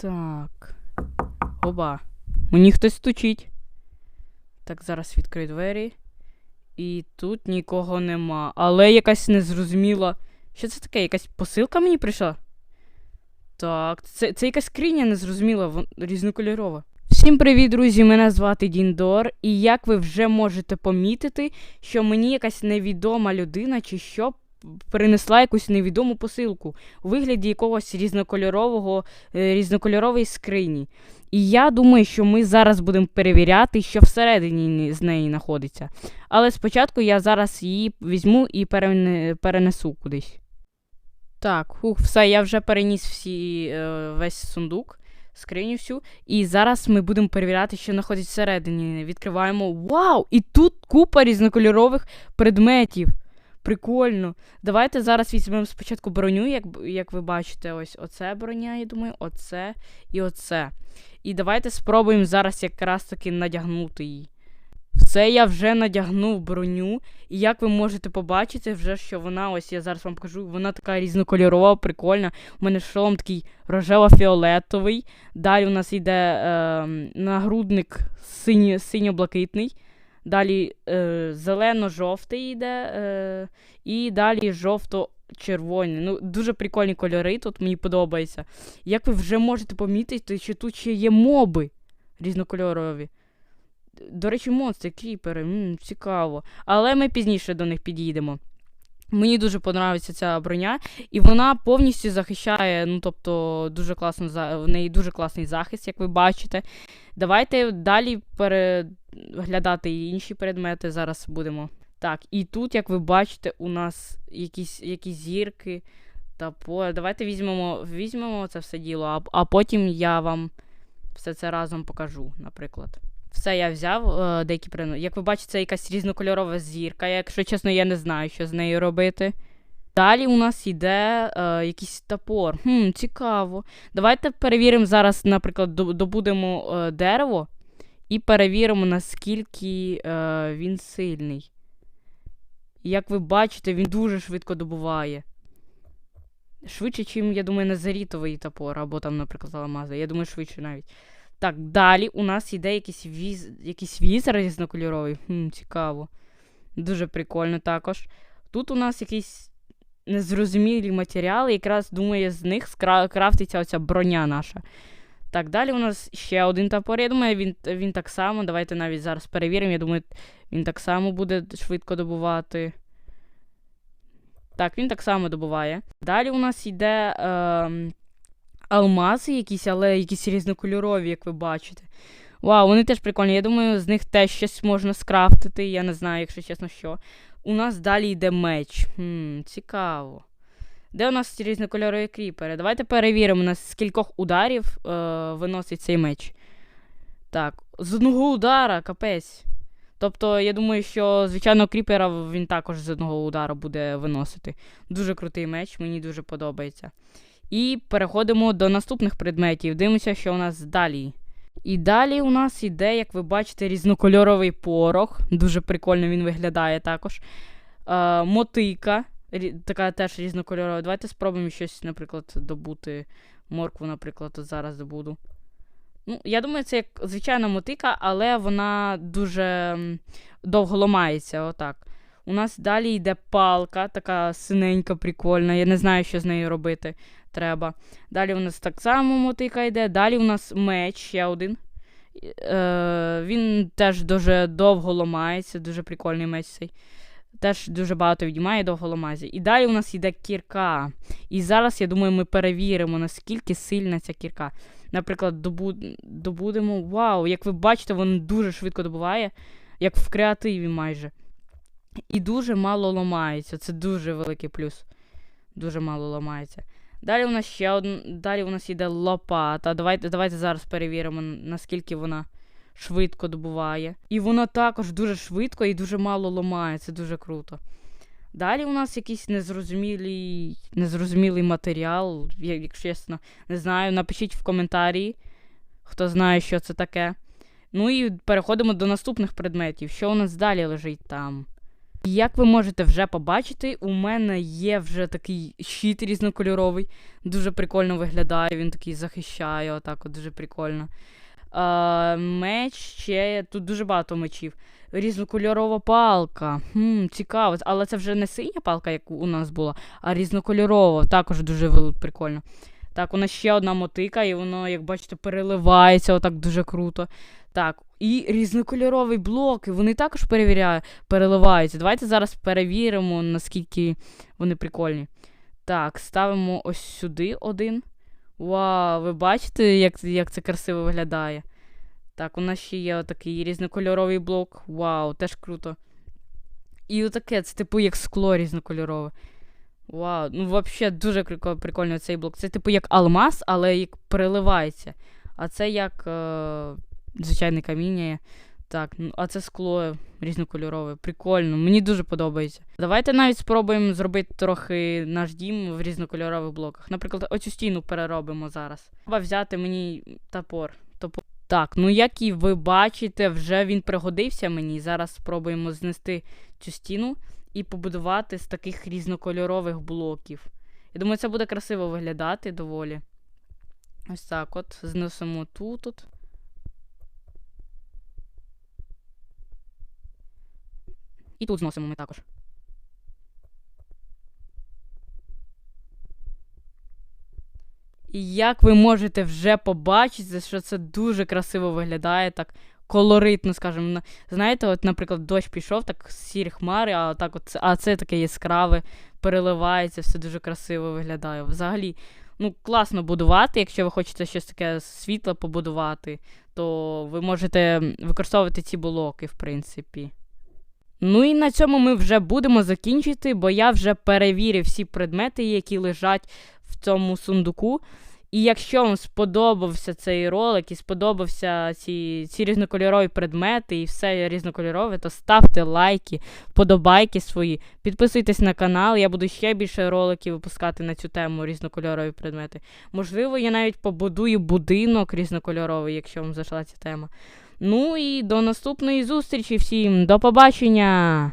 Так. Оба. Мені хтось стучить. Так, зараз відкрию двері. І тут нікого нема. Але якась незрозуміла. Що це таке? Якась посилка мені прийшла? Так, це, це якась скриня незрозуміла, вон, різнокольорова. Всім привіт, друзі! Мене звати Діндор. І як ви вже можете помітити, що мені якась невідома людина чи що принесла якусь невідому посилку у вигляді якогось різнокольорового, е, різнокольорової скрині. І я думаю, що ми зараз будемо перевіряти, що всередині з неї знаходиться. Але спочатку я зараз її візьму і перенесу кудись. Так, хух, все, я вже переніс всі, е, весь сундук, скриню всю. І зараз ми будемо перевіряти, що знаходиться всередині. Відкриваємо. Вау! І тут купа різнокольорових предметів. Прикольно. Давайте зараз візьмемо спочатку броню, як, як ви бачите, ось оце броня, я думаю, оце і оце. І давайте спробуємо зараз якраз таки надягнути її. Все, я вже надягнув броню, і як ви можете побачити, вже що вона, ось я зараз вам покажу, вона така різнокольорова, прикольна. У мене шолом такий рожево-фіолетовий. Далі у нас йде е, нагрудник синьо-блакитний. Далі е, зелено-жовтий йде. Е, і далі жовто-червоний. Ну, дуже прикольні кольори, тут мені подобається. Як ви вже можете помітити, що тут ще є моби різнокольорові. До речі, монстри, кріпери, м, цікаво. Але ми пізніше до них підійдемо. Мені дуже подобається ця броня, і вона повністю захищає, ну тобто, дуже класно в неї дуже класний захист, як ви бачите. Давайте далі переглядати інші предмети зараз будемо. Так, і тут, як ви бачите, у нас якісь, якісь зірки та поле. Давайте візьмемо, візьмемо це все діло, а, а потім я вам все це разом покажу, наприклад. Все, я взяв е, деякі предмети. Як ви бачите, це якась різнокольорова зірка. Якщо чесно, я не знаю, що з нею робити. Далі у нас йде е, якийсь топор. Хм, цікаво. Давайте перевіримо зараз, наприклад, добудемо е, дерево і перевіримо, наскільки е, він сильний. Як ви бачите, він дуже швидко добуває. Швидше, чим, я думаю, назарітовий топор, або там, наприклад, алмази. Я думаю, швидше навіть. Так, далі у нас йде якийсь віз, якийсь візер різнокольоровий. Хм, цікаво. Дуже прикольно також. Тут у нас якісь незрозумілі матеріали, якраз думаю, з них крафтиться оця броня наша. Так, далі у нас ще один топор. Я думаю, він, він так само. Давайте навіть зараз перевіримо. Я думаю, він так само буде швидко добувати. Так, він так само добуває. Далі у нас йде ем, алмази якісь, але якісь різнокольорові, як ви бачите. Вау, вони теж прикольні. Я думаю, з них теж щось можна скрафтити. Я не знаю, якщо чесно, що. У нас далі йде меч. Хм, цікаво. Де у нас різнокольорові кріпери? Давайте перевіримо, на скількох ударів е, виносить цей меч. Так, з одного удара, капець. Тобто, я думаю, що звичайно кріпера він також з одного удара буде виносити. Дуже крутий меч, мені дуже подобається. І переходимо до наступних предметів. Дивимося, що у нас далі. І далі у нас іде, як ви бачите, різнокольоровий порох. Дуже прикольно він виглядає також. Е, мотика. Така теж різнокольорова. Давайте спробуємо щось, наприклад, добути. Моркву, наприклад, от зараз добуду. Ну, я думаю, це як звичайна мотика, але вона дуже довго ламається. Отак. У нас далі йде палка, така синенька, прикольна. Я не знаю, що з нею робити треба. Далі у нас так само мотика йде. Далі у нас меч, ще один. Е, він теж дуже довго ламається, дуже прикольний меч цей. Теж дуже багато відіймає, довго ламається. І далі у нас йде кірка. І зараз, я думаю, ми перевіримо, наскільки сильна ця кірка. Наприклад, добу... добудемо. Вау, як ви бачите, він дуже швидко добуває, як в креативі майже. І дуже мало ламається. Це дуже великий плюс. Дуже мало ламається. Далі у нас ще одна. Далі у нас йде лопата. Давайте, давайте зараз перевіримо, наскільки вона швидко добуває. І вона також дуже швидко і дуже мало ламає. Це дуже круто. Далі у нас якийсь незрозумілий, незрозумілий матеріал, якщо чесно, не знаю. Напишіть в коментарі, хто знає, що це таке. Ну і переходимо до наступних предметів. Що у нас далі лежить там? Як ви можете вже побачити, у мене є вже такий щит різнокольоровий. Дуже прикольно виглядає, він такий захищає, отак от дуже прикольно. А, меч ще тут дуже багато мечів. Різнокольорова палка. Хм, цікаво. Але це вже не синя палка, як у нас була, а різнокольорова. Також дуже прикольно. Так, у нас ще одна мотика, і воно, як бачите, переливається отак дуже круто. Так, і різнокольорові блоки, вони також переливаються. Давайте зараз перевіримо, наскільки вони прикольні. Так, ставимо ось сюди один. Вау, ви бачите, як, як це красиво виглядає? Так, у нас ще є отакий різнокольоровий блок. Вау, теж круто. І отаке, це типу як скло різнокольорове. Вау, ну взагалі дуже прикольно цей блок. Це типу як алмаз, але як переливається. А це як е, звичайне каміння. Так, ну а це скло різнокольорове. Прикольно, мені дуже подобається. Давайте навіть спробуємо зробити трохи наш дім в різнокольорових блоках. Наприклад, оцю стіну переробимо зараз. Треба взяти мені топор. топор. Так, ну як і ви бачите, вже він пригодився мені. Зараз спробуємо знести цю стіну і побудувати з таких різнокольорових блоків. Я думаю, це буде красиво виглядати доволі. Ось так от. Знесемо тут. от. І тут зносимо ми також. І як ви можете вже побачити, що це дуже красиво виглядає, так колоритно, скажімо. Знаєте, от, наприклад, дощ пішов, так сірі хмари, а так от, а це таке яскраве, переливається, все дуже красиво виглядає. Взагалі, ну, класно будувати, якщо ви хочете щось таке світле побудувати, то ви можете використовувати ці блоки, в принципі. Ну і на цьому ми вже будемо закінчити, бо я вже перевірив всі предмети, які лежать в цьому сундуку. І якщо вам сподобався цей ролик і сподобався ці, ці різнокольорові предмети і все різнокольорове, то ставте лайки, вподобайки свої, підписуйтесь на канал, я буду ще більше роликів випускати на цю тему різнокольорові предмети. Можливо, я навіть побудую будинок різнокольоровий, якщо вам зайшла ця тема. Ну і до наступної зустрічі всім. До побачення!